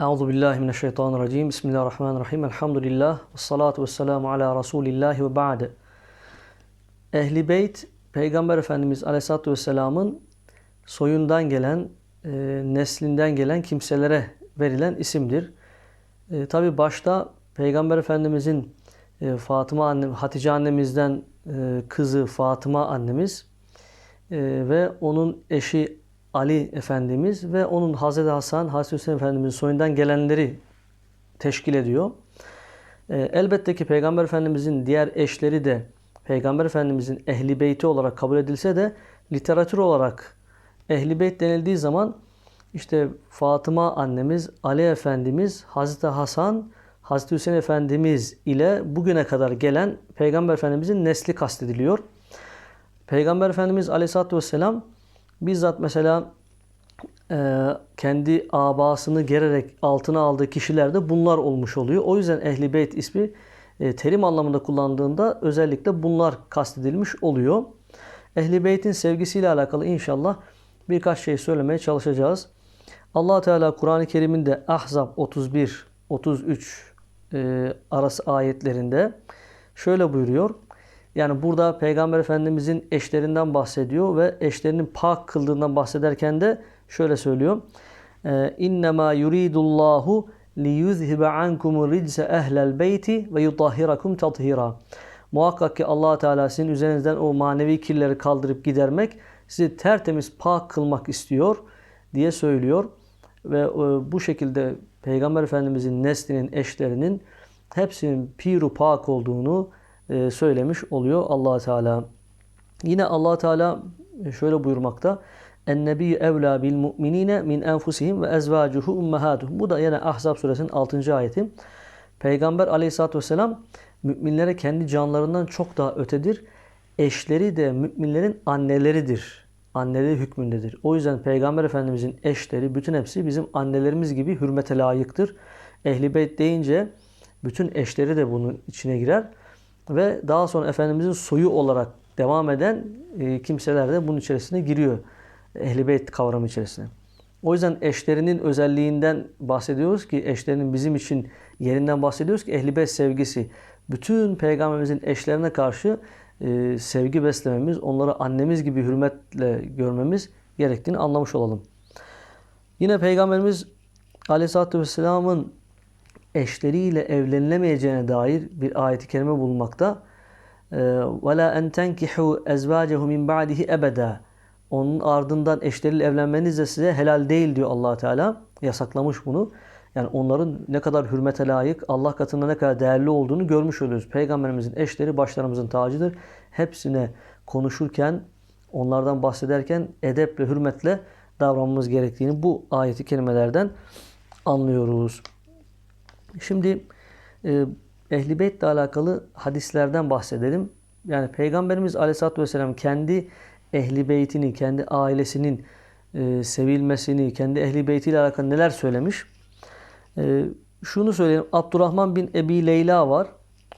Euzu billahi mineşşeytanirracim. Bismillahirrahmanirrahim. Elhamdülillah. Ve salatu ve selamu ala Resulillah ve ba'd. Ehli Beyt, Peygamber Efendimiz Aleyhisselatü Vesselam'ın soyundan gelen, e, neslinden gelen kimselere verilen isimdir. E, Tabi başta Peygamber Efendimizin e, Fatıma annem, Hatice annemizden e, kızı Fatıma annemiz e, ve onun eşi Ali Efendimiz ve onun Hazreti Hasan, Hazreti Hüseyin Efendimizin soyundan gelenleri teşkil ediyor. E, elbette ki Peygamber Efendimizin diğer eşleri de Peygamber Efendimizin ehli beyti olarak kabul edilse de literatür olarak ehli beyt denildiği zaman işte Fatıma annemiz, Ali Efendimiz, Hazreti Hasan, Hazreti Hüseyin Efendimiz ile bugüne kadar gelen Peygamber Efendimizin nesli kastediliyor. Peygamber Efendimiz Aleyhisselatü Vesselam bizzat mesela e, kendi abasını gererek altına aldığı kişiler de bunlar olmuş oluyor. O yüzden Ehli Beyt ismi e, terim anlamında kullandığında özellikle bunlar kastedilmiş oluyor. Ehli Beyt'in sevgisiyle alakalı inşallah birkaç şey söylemeye çalışacağız. allah Teala Kur'an-ı Kerim'inde Ahzab 31, 33 e, arası ayetlerinde şöyle buyuruyor. Yani burada Peygamber Efendimizin eşlerinden bahsediyor ve eşlerinin pak kıldığından bahsederken de şöyle söylüyor. İnnemâ yuridullahu liyuzhibe ankumur ridse ehlel beyti ve yutahhirakum tathira. Muhakkak ki allah Teala sizin üzerinizden o manevi kirleri kaldırıp gidermek, sizi tertemiz pak kılmak istiyor diye söylüyor. Ve bu şekilde Peygamber Efendimizin neslinin, eşlerinin hepsinin piru pak olduğunu söylemiş oluyor allah Teala. Yine allah Teala şöyle buyurmakta. En-nebiyyü evlâ bil mu'minîne min enfusihim ve ezvâcuhu ummehâtuhum. Bu da yine Ahzab suresinin 6. ayeti. Peygamber aleyhissalatü vesselam müminlere kendi canlarından çok daha ötedir. Eşleri de müminlerin anneleridir. Anneleri hükmündedir. O yüzden Peygamber Efendimizin eşleri bütün hepsi bizim annelerimiz gibi hürmete layıktır. Ehli Beyt deyince bütün eşleri de bunun içine girer. Ve daha sonra Efendimizin soyu olarak devam eden e, kimseler de bunun içerisine giriyor. Ehl-i Beyt kavramı içerisine. O yüzden eşlerinin özelliğinden bahsediyoruz ki eşlerinin bizim için yerinden bahsediyoruz ki Ehl-i Beyt sevgisi. Bütün peygamberimizin eşlerine karşı e, sevgi beslememiz, onları annemiz gibi hürmetle görmemiz gerektiğini anlamış olalım. Yine Peygamberimiz Aleyhisselatü Vesselam'ın eşleriyle evlenilemeyeceğine dair bir ayet-i kerime bulunmakta. وَلَا اَنْ تَنْكِحُوا اَزْوَاجَهُ مِنْ بَعْدِهِ اَبَدًا Onun ardından eşleriyle evlenmeniz de size helal değil diyor allah Teala. Yasaklamış bunu. Yani onların ne kadar hürmete layık, Allah katında ne kadar değerli olduğunu görmüş oluyoruz. Peygamberimizin eşleri başlarımızın tacıdır. Hepsine konuşurken, onlardan bahsederken edeple, hürmetle davranmamız gerektiğini bu ayeti kelimelerden anlıyoruz. Şimdi e, Ehl-i Beyt ile alakalı hadislerden bahsedelim. Yani Peygamberimiz Aleyhisselatü Vesselam kendi Ehli Beytini, kendi ailesinin e, sevilmesini, kendi Ehli Beyti ile alakalı neler söylemiş? E, şunu söyleyeyim. Abdurrahman bin Ebi Leyla var.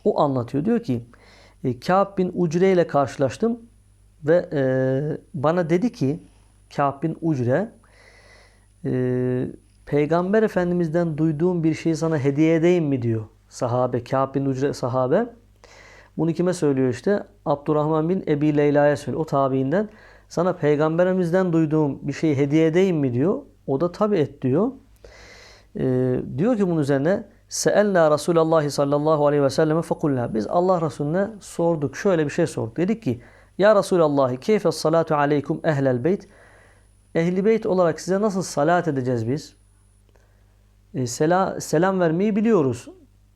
O anlatıyor. Diyor ki e, Kâb bin Ucre ile karşılaştım ve e, bana dedi ki Kâb bin Ucre e, Peygamber Efendimiz'den duyduğum bir şeyi sana hediye edeyim mi diyor sahabe. Kâb bin Ucre sahabe. Bunu kime söylüyor işte? Abdurrahman bin Ebi Leyla'ya söylüyor. O tabiinden. Sana peygamberimizden duyduğum bir şeyi hediye edeyim mi diyor. O da tabi et diyor. Ee, diyor ki bunun üzerine Seelna Resulallah sallallahu aleyhi ve selleme fekulna. Biz Allah Resulüne sorduk. Şöyle bir şey sorduk. Dedik ki Ya Resulallah keyfe salatu aleykum ehlel beyt. Ehli beyt olarak size nasıl salat edeceğiz biz? E, sela, selam vermeyi biliyoruz.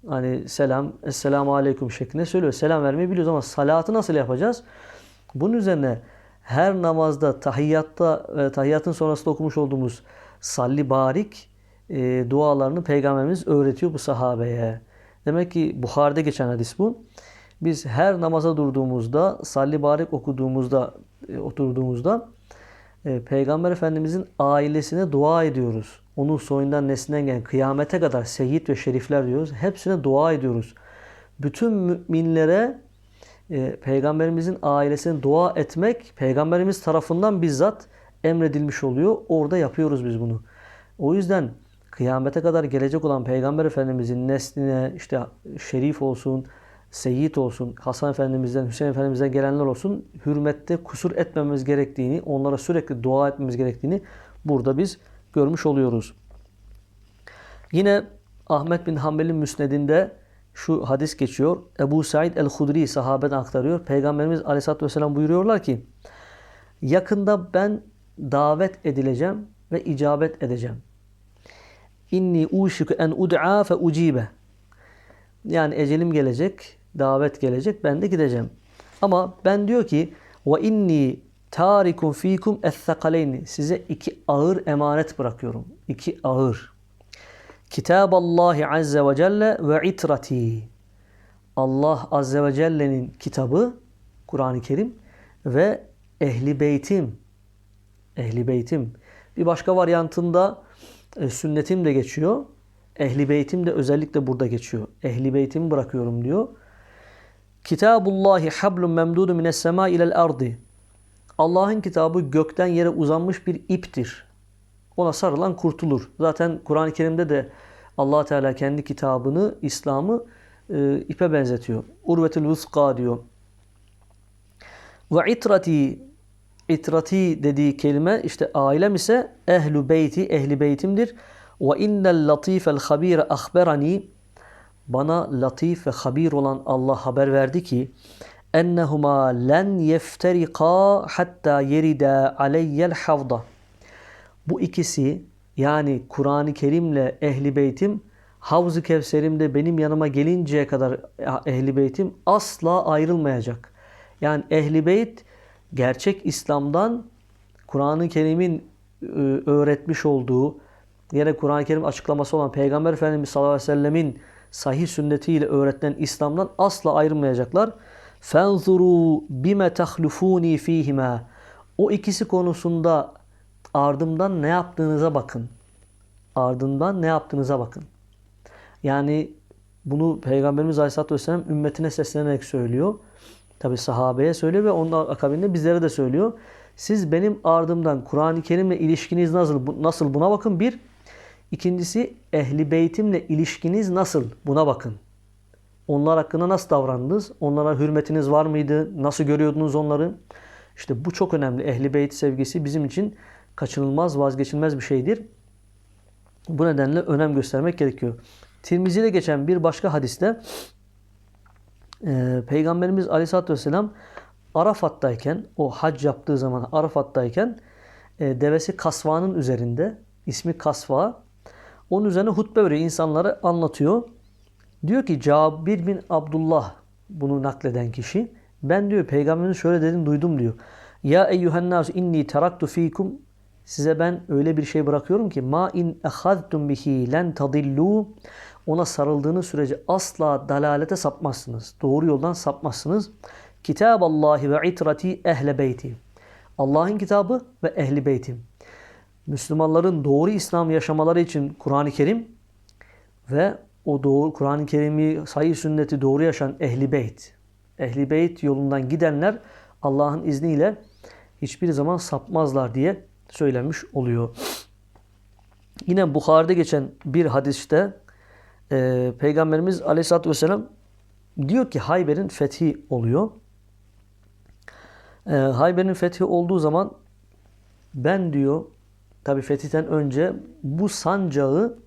Hani selam, esselamu aleyküm şeklinde söylüyor. Selam vermeyi biliyoruz ama salatı nasıl yapacağız? Bunun üzerine her namazda, tahiyyatta ve tahiyyatın sonrasında okumuş olduğumuz salli barik e, dualarını Peygamberimiz öğretiyor bu sahabeye. Demek ki Bukhari'de geçen hadis bu. Biz her namaza durduğumuzda, salli barik okuduğumuzda, e, oturduğumuzda e, Peygamber Efendimizin ailesine dua ediyoruz. Onun soyundan neslinden gelen kıyamete kadar seyyid ve şerifler diyoruz. Hepsine dua ediyoruz. Bütün müminlere e, Peygamberimizin ailesine dua etmek Peygamberimiz tarafından bizzat emredilmiş oluyor. Orada yapıyoruz biz bunu. O yüzden kıyamete kadar gelecek olan Peygamber Efendimizin nesline işte şerif olsun, seyit olsun, Hasan Efendimiz'den, Hüseyin Efendimiz'den gelenler olsun hürmette kusur etmememiz gerektiğini, onlara sürekli dua etmemiz gerektiğini burada biz görmüş oluyoruz. Yine Ahmet bin Hanbel'in müsnedinde şu hadis geçiyor. Ebu Said el-Hudri sahabeden aktarıyor. Peygamberimiz aleyhissalatü vesselam buyuruyorlar ki yakında ben davet edileceğim ve icabet edeceğim. İnni uşiku en ud'a fe ucibe. Yani ecelim gelecek, davet gelecek, ben de gideceğim. Ama ben diyor ki ve inni tarikum fikum es Size iki ağır emanet bırakıyorum. İki ağır. Kitaballahi azze ve celle ve itrati. Allah azze ve celle'nin kitabı Kur'an-ı Kerim ve ehli beytim. Ehli beytim. Bir başka varyantında e, sünnetim de geçiyor. Ehli beytim de özellikle burada geçiyor. Ehli beytimi bırakıyorum diyor. Kitabullahi hablum memdudun mines sema ilel ardi. Allah'ın kitabı gökten yere uzanmış bir iptir. Ona sarılan kurtulur. Zaten Kur'an-ı Kerim'de de allah Teala kendi kitabını, İslam'ı e, ipe benzetiyor. Urvetül vuska diyor. Ve itrati itrati dediği kelime işte ailem ise ehlu beyti, ehli beytimdir. Ve innel latifel habire ahberani bana latif ve habir olan Allah haber verdi ki ennehuma len yefterika hatta yerida aleyyel havda. Bu ikisi yani Kur'an-ı Kerim'le Ehli Beytim Havz-ı Kevser'imde benim yanıma gelinceye kadar Ehli Beytim asla ayrılmayacak. Yani Ehli Beyt gerçek İslam'dan Kur'an-ı Kerim'in e, öğretmiş olduğu yine Kur'an-ı Kerim açıklaması olan Peygamber Efendimiz sallallahu aleyhi ve sellemin sahih sünnetiyle öğretilen İslam'dan asla ayrılmayacaklar. Fenzuru bime tahlufuni fihima. O ikisi konusunda ardımdan ne yaptığınıza bakın. Ardından ne yaptığınıza bakın. Yani bunu Peygamberimiz Aleyhisselatü Vesselam ümmetine seslenerek söylüyor. Tabi sahabeye söylüyor ve onun akabinde bizlere de söylüyor. Siz benim ardımdan Kur'an-ı Kerim'le ilişkiniz nasıl, nasıl buna bakın. Bir. İkincisi ehli beytimle ilişkiniz nasıl buna bakın. Onlar hakkında nasıl davrandınız? Onlara hürmetiniz var mıydı? Nasıl görüyordunuz onları? İşte bu çok önemli. Ehli beyt sevgisi bizim için kaçınılmaz, vazgeçilmez bir şeydir. Bu nedenle önem göstermek gerekiyor. Tirmizi'de geçen bir başka hadiste e, Peygamberimiz Aleyhisselatü Vesselam Arafat'tayken, o hac yaptığı zaman Arafat'tayken e, devesi kasvanın üzerinde, ismi kasva, onun üzerine hutbe veriyor, insanlara anlatıyor. Diyor ki Cabir bin Abdullah bunu nakleden kişi, ben diyor peygamberin şöyle dedim duydum diyor. Ya eyyühen nas inni teraktu fikum Size ben öyle bir şey bırakıyorum ki ma in ehadtum bihi len tadillu ona sarıldığınız sürece asla dalalete sapmazsınız. Doğru yoldan sapmazsınız. Kitaballahi ve itrati ehle beyti. Allah'ın kitabı ve ehli beytim. Müslümanların doğru İslam yaşamaları için Kur'an-ı Kerim ve o doğru Kur'an-ı Kerim'i sayı sünneti doğru yaşayan ehli beyt. Ehli beyt yolundan gidenler Allah'ın izniyle hiçbir zaman sapmazlar diye söylenmiş oluyor. Yine Bukhari'de geçen bir hadiste e, Peygamberimiz Aleyhisselatü Vesselam diyor ki Hayber'in fethi oluyor. E, Hayber'in fethi olduğu zaman ben diyor tabi fetihten önce bu sancağı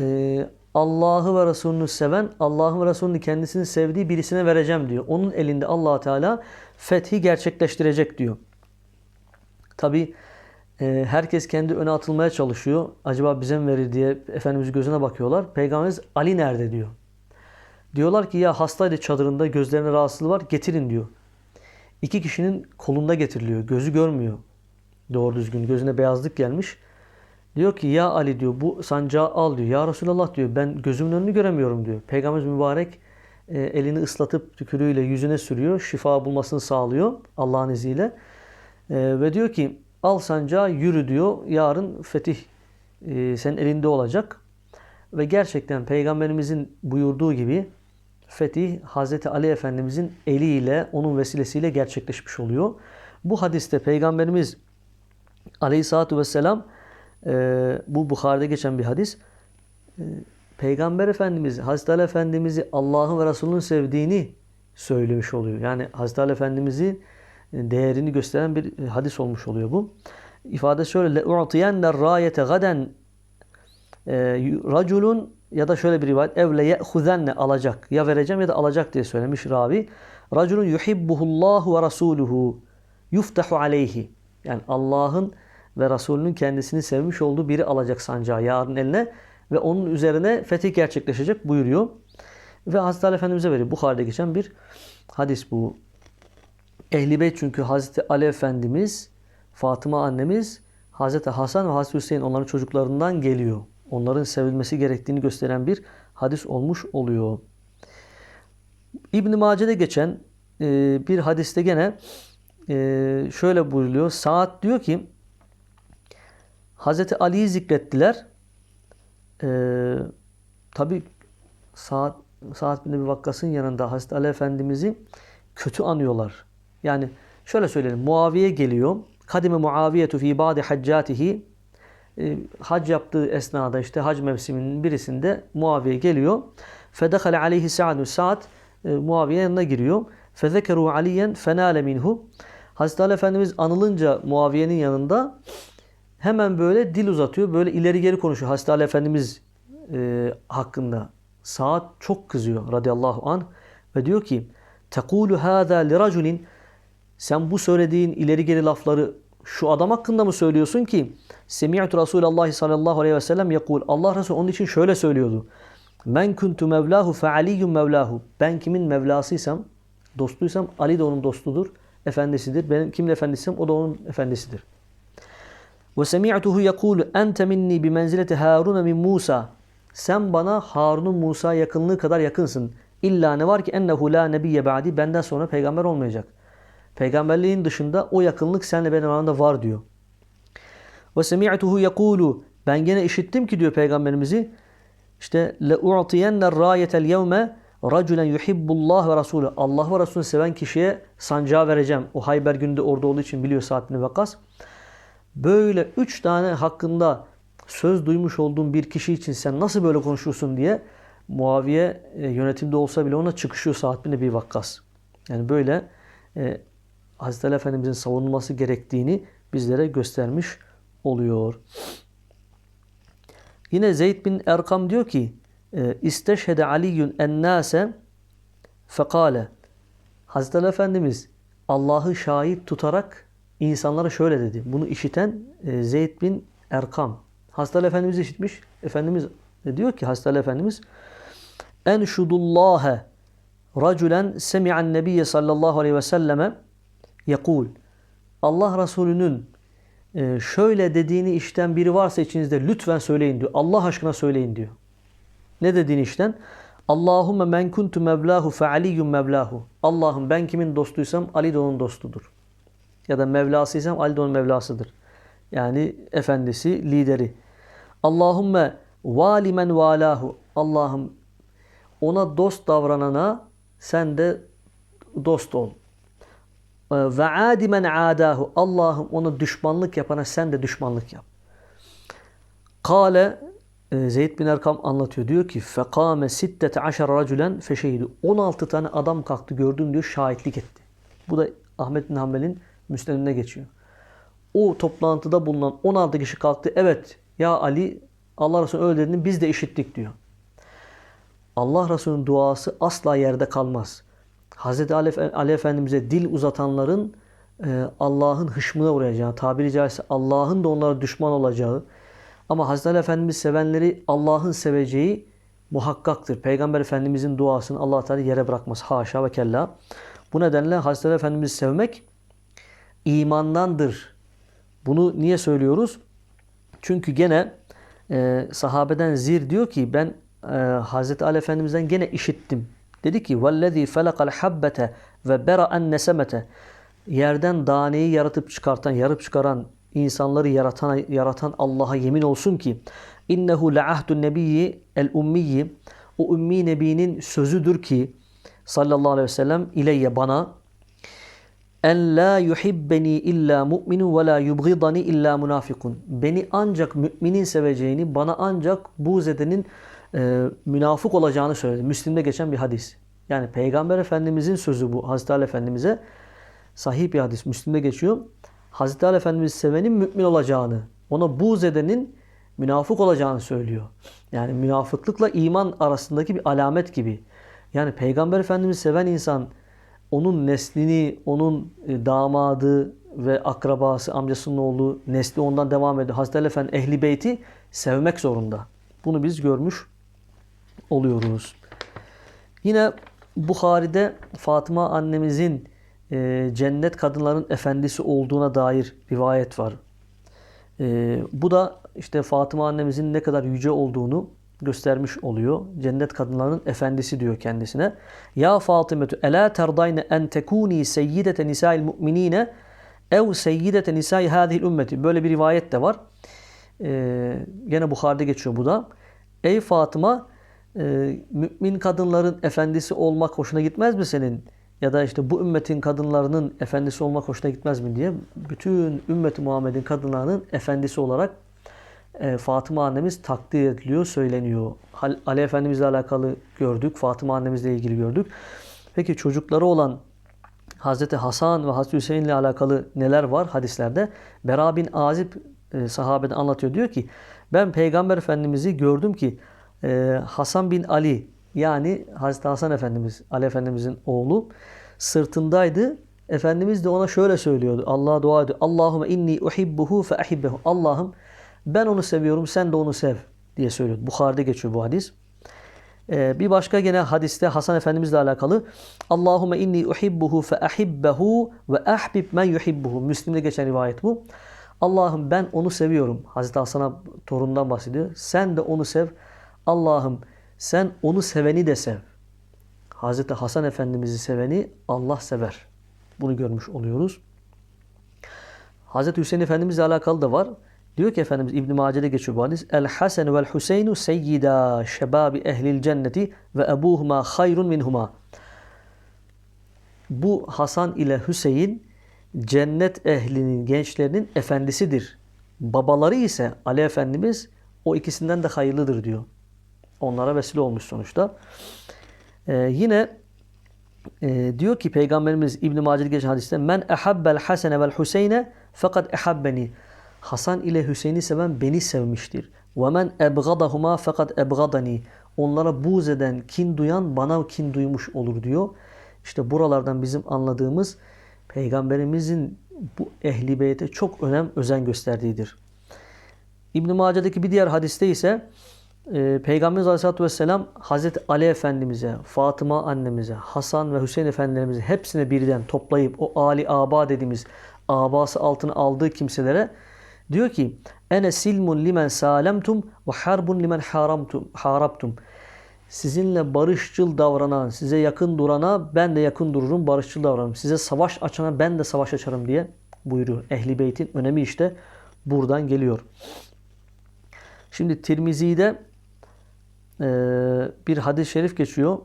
e, Allah'ı ve Resulünü seven, Allah'ı ve Resulünü kendisini sevdiği birisine vereceğim diyor. Onun elinde allah Teala fethi gerçekleştirecek diyor. Tabi e, herkes kendi öne atılmaya çalışıyor. Acaba bize mi verir diye Efendimiz gözüne bakıyorlar. Peygamberimiz Ali nerede diyor. Diyorlar ki ya hastaydı çadırında gözlerine rahatsızlığı var getirin diyor. İki kişinin kolunda getiriliyor. Gözü görmüyor. Doğru düzgün gözüne beyazlık gelmiş. Diyor ki ya Ali diyor bu sancağı al diyor. Ya Resulallah diyor ben gözümün önünü göremiyorum diyor. Peygamberimiz mübarek e, elini ıslatıp tükürüğüyle yüzüne sürüyor. Şifa bulmasını sağlıyor Allah'ın izniyle. E, ve diyor ki al sancağı yürü diyor. Yarın fetih e, senin elinde olacak. Ve gerçekten Peygamberimizin buyurduğu gibi fetih Hazreti Ali Efendimizin eliyle, onun vesilesiyle gerçekleşmiş oluyor. Bu hadiste Peygamberimiz Aleyhisselatü Vesselam e, bu Bukhari'de geçen bir hadis. E, Peygamber Efendimiz Hazreti Ali Efendimiz'i Allah'ın ve Resulünün sevdiğini söylemiş oluyor. Yani Hazreti Ali Efendimiz'in değerini gösteren bir hadis olmuş oluyor bu. İfade şöyle لَاُعْطِيَنَّ الرَّايَةَ غَدًا raculun ya da şöyle bir rivayet evle ye'huzenne alacak. Ya vereceğim ya da alacak diye söylemiş ravi. Raculun yuhibbuhullahu ve rasuluhu yuftahu aleyhi. Yani Allah'ın ve Resulünün kendisini sevmiş olduğu biri alacak sancağı yarın eline ve onun üzerine fetih gerçekleşecek buyuruyor. Ve Hazreti Ali Efendimiz'e veriyor. Bukhari'de geçen bir hadis bu. Ehli Beyt çünkü Hazreti Ali Efendimiz, Fatıma annemiz, Hazreti Hasan ve Hazreti Hüseyin onların çocuklarından geliyor. Onların sevilmesi gerektiğini gösteren bir hadis olmuş oluyor. İbn-i Mace'de geçen e, bir hadiste gene e, şöyle buyuruluyor. Saat diyor ki Hazreti Ali'yi zikrettiler. E, Tabi Saat, Saat bin bir Vakkas'ın yanında Hazreti Ali Efendimiz'i kötü anıyorlar. Yani şöyle söyleyelim. Muaviye geliyor. Kadime Muaviyetu fi ba'di haccatihi e, hac yaptığı esnada işte hac mevsiminin birisinde Muaviye geliyor. Fedekale aleyhi Sa'd Sa'd e, Muaviye yanına giriyor. Fezekeru aliyen fenale minhu. Hazreti Ali Efendimiz anılınca Muaviye'nin yanında hemen böyle dil uzatıyor. Böyle ileri geri konuşuyor Hazreti Ali Efendimiz e, hakkında. Saat çok kızıyor radıyallahu anh ve diyor ki tekulu hâzâ liraculin sen bu söylediğin ileri geri lafları şu adam hakkında mı söylüyorsun ki Semi'tu Resulallah sallallahu aleyhi ve sellem yakul Allah Resulü onun için şöyle söylüyordu. Men kuntu mevlahu fe aliyyun mevlahu. Ben kimin mevlasıysam, dostuysam Ali de onun dostudur, efendisidir. Ben kimin efendisiysem o da onun efendisidir. Ve semi'tuhu yekulu ente minni bi menzileti Harun min Musa. Sen bana Harun'un Musa yakınlığı kadar yakınsın. İlla ne var ki ennehu la nebiyye ba'di. Benden sonra peygamber olmayacak. Peygamberliğin dışında o yakınlık seninle benim aramda var diyor. Ve semi'tuhu yekulu ben gene işittim ki diyor peygamberimizi işte le u'tiyenne rayetel yevme raculen yuhibbullah ve rasulü. Allah ve Resulü seven kişiye sancağı vereceğim. O Hayber günde orada olduğu için biliyor Sa'd bin Vakas. Böyle üç tane hakkında söz duymuş olduğun bir kişi için sen nasıl böyle konuşursun diye Muaviye e, yönetimde olsa bile ona çıkışıyor Sa'd bin Ebi Vakkas. Yani böyle e, Hazreti Ali Efendimizin savunulması gerektiğini bizlere göstermiş oluyor. Yine Zeyd bin Erkam diyor ki e, İsteşhede Aliyyun ennâse fekale Hazreti Ali Efendimiz Allah'ı şahit tutarak insanlara şöyle dedi. Bunu işiten e, Zeyd bin Erkam. Hazreti Ali Efendimiz işitmiş. Efendimiz diyor ki Hazreti Ali Efendimiz Enşudullâhe raculen semi'an nebiyye sallallahu aleyhi ve selleme yekul Allah Resulü'nün e, şöyle dediğini işten biri varsa içinizde lütfen söyleyin diyor. Allah aşkına söyleyin diyor. Ne dediğini işten? Allahümme men kuntu mevlahu fe aliyyun mevlahu. Allah'ım ben kimin dostuysam Ali de onun dostudur. Ya da mevlasıysam Ali de onun mevlasıdır. Yani efendisi, lideri. Allahümme vali men valahu. Allah'ım ona dost davranana sen de dost ol. Ve adimen adahu. Allah'ım ona düşmanlık yapana sen de düşmanlık yap. Kale e, Zeyd bin Erkam anlatıyor. Diyor ki fekame sittete aşar raculen feşehidu. 16 tane adam kalktı gördüm diyor şahitlik etti. Bu da Ahmet bin Hanbel'in müsnedinde geçiyor. O toplantıda bulunan 16 kişi kalktı. Evet ya Ali Allah Resulü öyle dediğini biz de işittik diyor. Allah Resulü'nün duası asla yerde kalmaz. Hz. Ali Efendimiz'e dil uzatanların e, Allah'ın hışmına uğrayacağı, tabiri caizse Allah'ın da onlara düşman olacağı ama Hz. Ali Efendimiz sevenleri Allah'ın seveceği muhakkaktır. Peygamber Efendimiz'in duasını allah Teala yere bırakmaz. Haşa ve kella. Bu nedenle Hz. Ali Efendimiz'i sevmek imandandır. Bunu niye söylüyoruz? Çünkü gene e, sahabeden Zir diyor ki ben e, Hz. Ali Efendimiz'den gene işittim. Dedi ki felakal habbete ve bera'en nesemete yerden daneyi yaratıp çıkartan, yarıp çıkaran insanları yaratan yaratan Allah'a yemin olsun ki innehu le'ahdun nebiyyi el o ümmi nebinin sözüdür ki sallallahu aleyhi ve sellem ileyye bana en la yuhibbeni illa mu'minun ve la yubghidani illa munafikun. Beni ancak müminin seveceğini, bana ancak buğz edenin e, münafık olacağını söyledi. Müslim'de geçen bir hadis. Yani Peygamber Efendimizin sözü bu Hazreti Ali Efendimiz'e sahih bir hadis. Müslim'de geçiyor. Hazreti Ali Efendimiz sevenin mümin olacağını, ona buğz edenin münafık olacağını söylüyor. Yani münafıklıkla iman arasındaki bir alamet gibi. Yani Peygamber Efendimiz seven insan onun neslini, onun e, damadı ve akrabası, amcasının oğlu, nesli ondan devam ediyor. Hazreti Ali ehli beyti sevmek zorunda. Bunu biz görmüş oluyoruz. Yine Bukhari'de Fatıma annemizin e, cennet kadınların efendisi olduğuna dair rivayet var. E, bu da işte Fatıma annemizin ne kadar yüce olduğunu göstermiş oluyor. Cennet kadınlarının efendisi diyor kendisine. Ya Fatımetu ela terdayne en tekuni seyyidete nisa'il mu'minine ev seyyidete nisa'i hadihil ümmeti. Böyle bir rivayet de var. Ee, gene Bukhari'de geçiyor bu da. Ey Fatıma e, mümin kadınların efendisi olmak hoşuna gitmez mi senin? Ya da işte bu ümmetin kadınlarının efendisi olmak hoşuna gitmez mi diye bütün ümmeti Muhammed'in kadınlarının efendisi olarak Fatıma annemiz takdir ediliyor, söyleniyor. Ali Efendimizle alakalı gördük, Fatıma annemizle ilgili gördük. Peki çocukları olan Hazreti Hasan ve Hazreti Hüseyin ile alakalı neler var hadislerde? Bera bin Azib e, sahabeden anlatıyor. Diyor ki ben Peygamber Efendimiz'i gördüm ki e, Hasan bin Ali yani Hazreti Hasan Efendimiz, Ali Efendimiz'in oğlu sırtındaydı. Efendimiz de ona şöyle söylüyordu. Allah'a dua ediyor. Allahümme inni uhibbuhu fe ahibbehu. Allah'ım ben onu seviyorum sen de onu sev diye söylüyor. Bukhari'de geçiyor bu hadis. Ee, bir başka gene hadiste Hasan Efendimizle alakalı Allahümme inni uhibbuhu fe ahibbehu ve ahbib men yuhibbuhu. Müslim'de geçen rivayet bu. Allah'ım ben onu seviyorum. Hazreti Hasan'a torundan bahsediyor. Sen de onu sev. Allah'ım sen onu seveni de sev. Hazreti Hasan Efendimiz'i seveni Allah sever. Bunu görmüş oluyoruz. Hazreti Hüseyin Efendimizle alakalı da var. Diyor ki Efendimiz İbn Mace'de geçiyor bu hadis. El Hasan vel Hüseynu seyyida şebabi ehlil cenneti ve ebuhuma hayrun minhuma. Bu Hasan ile Hüseyin cennet ehlinin, gençlerinin efendisidir. Babaları ise Ali Efendimiz o ikisinden de hayırlıdır diyor. Onlara vesile olmuş sonuçta. Ee, yine e, diyor ki Peygamberimiz İbn-i Mace'de geçen hadiste Men ehabbel hasene vel huseyne fakat ehabbeni. Hasan ile Hüseyin'i seven beni sevmiştir. وَمَنْ اَبْغَدَهُمَا fakat ebgadani. Onlara buğz eden, kin duyan bana kin duymuş olur diyor. İşte buralardan bizim anladığımız Peygamberimizin bu ehli beyte çok önem, özen gösterdiğidir. İbn-i Mace'deki bir diğer hadiste ise e, Peygamberimiz Aleyhisselatü Vesselam Hazreti Ali Efendimiz'e, Fatıma annemize, Hasan ve Hüseyin Efendilerimize hepsine birden toplayıp o Ali Aba dediğimiz abası altına aldığı kimselere Diyor ki ene silmun limen salemtum ve harbun limen haramtum harabtum. Sizinle barışçıl davranan, size yakın durana ben de yakın dururum, barışçıl davranırım. Size savaş açana ben de savaş açarım diye buyuruyor. Ehli Beyt'in önemi işte buradan geliyor. Şimdi Tirmizi'de e, bir hadis-i şerif geçiyor.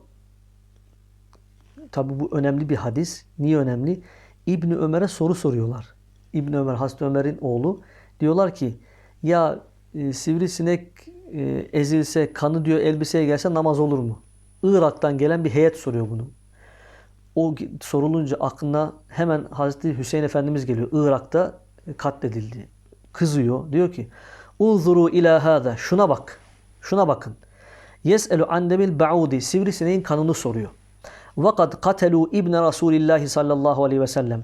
Tabi bu önemli bir hadis. Niye önemli? İbni Ömer'e soru soruyorlar. İbni Ömer, Hazreti Ömer'in oğlu. Diyorlar ki ya e, sivrisinek e, ezilse, kanı diyor elbiseye gelse namaz olur mu? Irak'tan gelen bir heyet soruyor bunu. O sorulunca aklına hemen Hazreti Hüseyin Efendimiz geliyor. Irak'ta katledildi. Kızıyor. Diyor ki Unzuru ila hada. Şuna bak. Şuna bakın. Yes'elu andemil ba'udi. Sivrisineğin kanını soruyor. Vakat katelu ibne Resulillahi sallallahu aleyhi ve sellem.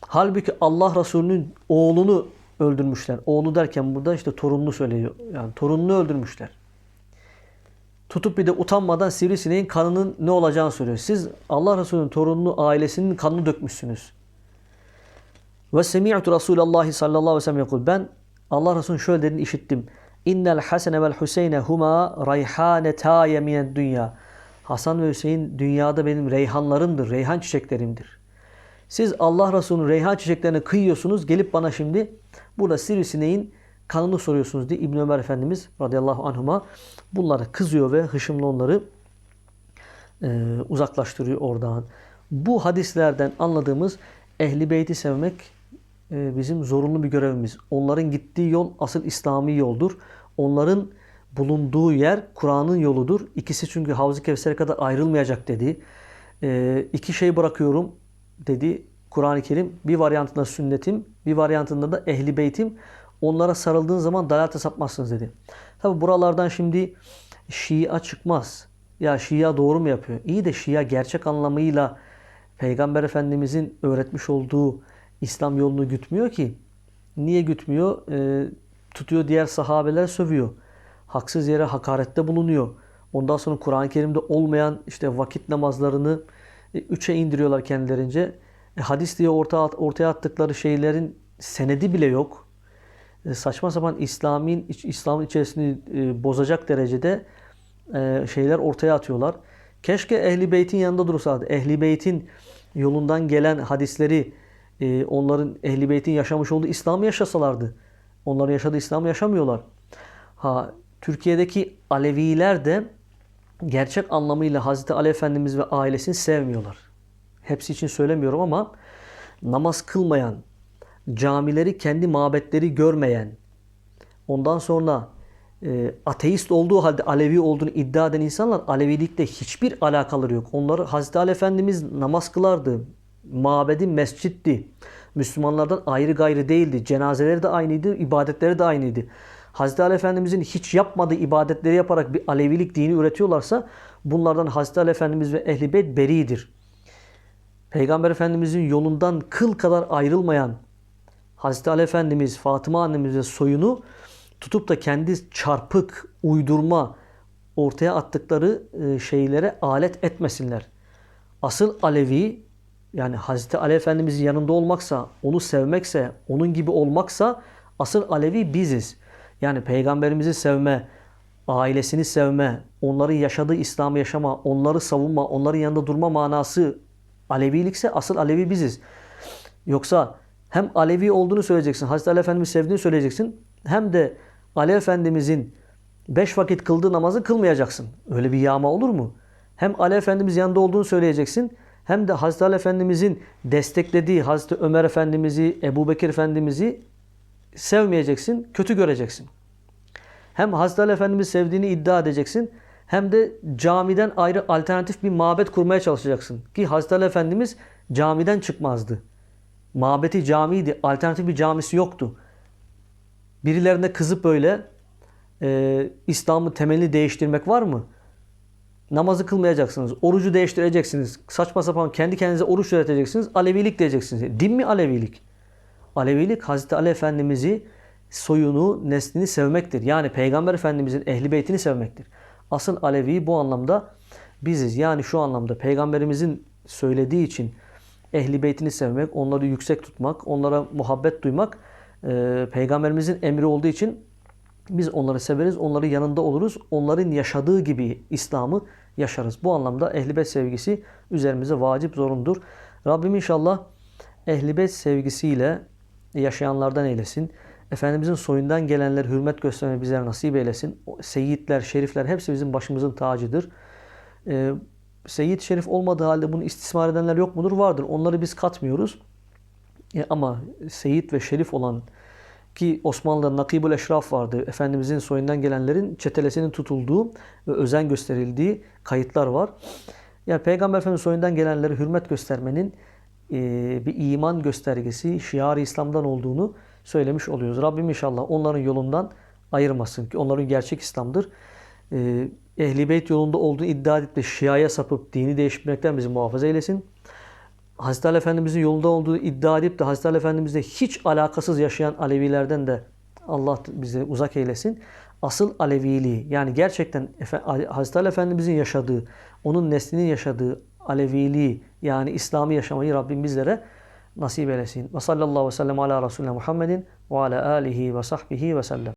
Halbuki Allah Resulü'nün oğlunu öldürmüşler. Oğlu derken burada işte torununu söylüyor. Yani torununu öldürmüşler. Tutup bir de utanmadan sivrisineğin kanının ne olacağını söylüyor. Siz Allah Resulü'nün torununu, ailesinin kanını dökmüşsünüz. Ve semi'tu Resulallah sallallahu aleyhi ve sellem yakul. Ben Allah Resulü'nün şöyle dediğini işittim. İnnel hasene vel hüseyne huma rayhanetâye mined dünya. Hasan ve Hüseyin dünyada benim reyhanlarımdır, reyhan çiçeklerimdir. Siz Allah Resulü'nün reyhan çiçeklerini kıyıyorsunuz. Gelip bana şimdi burada sivrisineğin kanını soruyorsunuz diye İbn Ömer Efendimiz radıyallahu anhuma bunlara kızıyor ve hışımla onları e, uzaklaştırıyor oradan. Bu hadislerden anladığımız Ehli Beyt'i sevmek e, bizim zorunlu bir görevimiz. Onların gittiği yol asıl İslami yoldur. Onların bulunduğu yer Kur'an'ın yoludur. İkisi çünkü Havz-ı Kevser'e kadar ayrılmayacak dedi. E, iki şey bırakıyorum dedi Kur'an-ı Kerim. Bir varyantında sünnetim, bir varyantında da ehli beytim. Onlara sarıldığın zaman dalalete sapmazsınız dedi. Tabi buralardan şimdi Şia çıkmaz. Ya Şia doğru mu yapıyor? İyi de Şia gerçek anlamıyla Peygamber Efendimizin öğretmiş olduğu İslam yolunu gütmüyor ki. Niye gütmüyor? Ee, tutuyor diğer sahabeler sövüyor. Haksız yere hakarette bulunuyor. Ondan sonra Kur'an-ı Kerim'de olmayan işte vakit namazlarını e, üçe indiriyorlar kendilerince. E, hadis diye ortaya, ortaya attıkları şeylerin senedi bile yok. E, saçma sapan İslam'ın İslam'ın içerisini e, bozacak derecede e, şeyler ortaya atıyorlar. Keşke Ehli Beyt'in yanında dursaydı. Ehli Beyt'in yolundan gelen hadisleri e, onların Ehli Beyt'in yaşamış olduğu İslam'ı yaşasalardı. Onların yaşadığı İslam'ı yaşamıyorlar. Ha Türkiye'deki Aleviler de gerçek anlamıyla Hazreti Ali Efendimiz ve ailesini sevmiyorlar. Hepsi için söylemiyorum ama namaz kılmayan, camileri kendi mabetleri görmeyen, ondan sonra e, ateist olduğu halde Alevi olduğunu iddia eden insanlar Alevilikle hiçbir alakaları yok. Onları Hazreti Ali Efendimiz namaz kılardı. Mabedi mescitti. Müslümanlardan ayrı gayrı değildi. Cenazeleri de aynıydı, ibadetleri de aynıydı. Hazreti Ali Efendimizin hiç yapmadığı ibadetleri yaparak bir Alevilik dini üretiyorlarsa bunlardan Hazreti Ali Efendimiz ve Ehl-i Beyt beridir. Peygamber Efendimizin yolundan kıl kadar ayrılmayan Hazreti Ali Efendimiz, Fatıma annemiz ve soyunu tutup da kendi çarpık, uydurma ortaya attıkları e, şeylere alet etmesinler. Asıl Alevi yani Hazreti Ali Efendimizin yanında olmaksa, onu sevmekse, onun gibi olmaksa asıl Alevi biziz. Yani peygamberimizi sevme, ailesini sevme, onların yaşadığı İslam'ı yaşama, onları savunma, onların yanında durma manası Alevilikse asıl Alevi biziz. Yoksa hem Alevi olduğunu söyleyeceksin, Hazreti Ali Efendimiz sevdiğini söyleyeceksin, hem de Ali Efendimizin beş vakit kıldığı namazı kılmayacaksın. Öyle bir yağma olur mu? Hem Ali Efendimiz yanında olduğunu söyleyeceksin, hem de Hazreti Ali Efendimizin desteklediği Hazreti Ömer Efendimiz'i, Ebu Bekir Efendimiz'i sevmeyeceksin, kötü göreceksin. Hem Hazreti Efendimiz sevdiğini iddia edeceksin, hem de camiden ayrı alternatif bir mabet kurmaya çalışacaksın. Ki Hazreti Ali Efendimiz camiden çıkmazdı. Mabeti camiydi, alternatif bir camisi yoktu. Birilerine kızıp böyle e, İslam'ı temelini değiştirmek var mı? Namazı kılmayacaksınız. Orucu değiştireceksiniz. Saçma sapan kendi kendinize oruç üreteceksiniz. Alevilik diyeceksiniz. Din mi Alevilik? Alevilik Hazreti Ali Efendimiz'i soyunu, neslini sevmektir. Yani Peygamber Efendimiz'in ehli beytini sevmektir. Asıl Alevi bu anlamda biziz. Yani şu anlamda Peygamberimizin söylediği için ehli beytini sevmek, onları yüksek tutmak, onlara muhabbet duymak e, Peygamberimizin emri olduğu için biz onları severiz, onları yanında oluruz. Onların yaşadığı gibi İslam'ı yaşarız. Bu anlamda ehli beyt sevgisi üzerimize vacip zorundur. Rabbim inşallah ehli beyt sevgisiyle yaşayanlardan eylesin. Efendimizin soyundan gelenler hürmet göstermeyi bizlere nasip eylesin. Seyitler, şerifler hepsi bizim başımızın tacıdır. Ee, Seyyid şerif olmadığı halde bunu istismar edenler yok mudur? Vardır. Onları biz katmıyoruz. E, ama seyit ve şerif olan ki Osmanlı'da Nakibul Eşraf vardı. Efendimizin soyundan gelenlerin çetelesinin tutulduğu ve özen gösterildiği kayıtlar var. Yani Peygamber Efendimiz soyundan gelenlere hürmet göstermenin e, bir iman göstergesi, şiar İslam'dan olduğunu söylemiş oluyoruz. Rabbim inşallah onların yolundan ayırmasın ki onların gerçek İslam'dır. E, Ehli Beyt yolunda olduğunu iddia edip de Şia'ya sapıp dini değiştirmekten bizi muhafaza eylesin. Hazreti Ali Efendimizin yolunda olduğu iddia edip de Hazreti Ali Efendimizle hiç alakasız yaşayan Alevilerden de Allah bizi uzak eylesin. Asıl Aleviliği yani gerçekten Hazreti Ali Efendimizin yaşadığı, onun neslinin yaşadığı Aleviliği yani İslam'ı yaşamayı Rabbim bizlere nasip eylesin. Ve sallallahu aleyhi ve sellem ala Resulüne Muhammedin ve ala alihi ve sahbihi ve sellem.